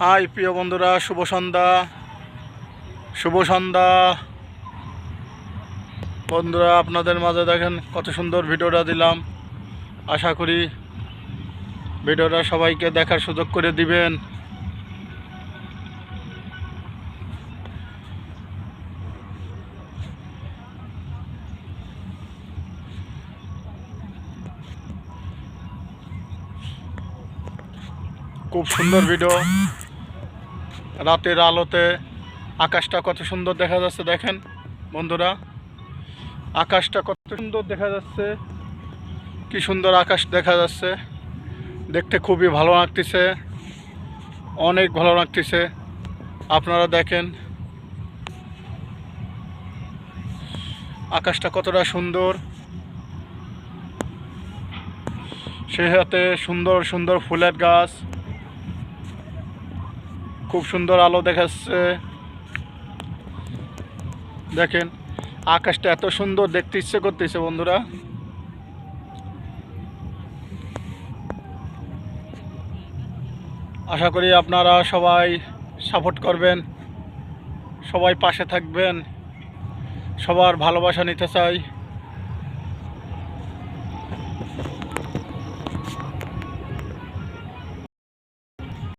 High, প্রিয় বন্ধুরা, শুভ সন্ধ্যা। শুভ সন্ধ্যা। বন্ধুরা, আপনাদের মাঝে দেখেন কত সুন্দর ভিডিওটা দিলাম। আশা করি ভিডিওটা সবাইকে দেখার সুযোগ করে দিবেন। খুব সুন্দর ভিডিও। রাতের আলোতে আকাশটা কত সুন্দর দেখা যাচ্ছে, দেখেন বন্ধুরা। আকাশটা কত সুন্দর দেখা যাচ্ছে, কি সুন্দর আকাশ দেখা যাচ্ছে। দেখতে খুবই ভালো লাগতেছে, অনেক ভালো লাগতেছে। আপনারা দেখেন, আকাশটা কতটা সুন্দর। সে হাতে সুন্দর সুন্দর ফুলের গাছ। খুব সুন্দর আলো দেখাচ্ছে। দেখেন, আকাশটা এত সুন্দর দেখতে ইচ্ছে করতেছে বন্ধুরা। আশা করি আপনারা সবাই সাপোর্ট করবেন, সবাই পাশে থাকবেন, সবার ভালোবাসা নিতে চাই।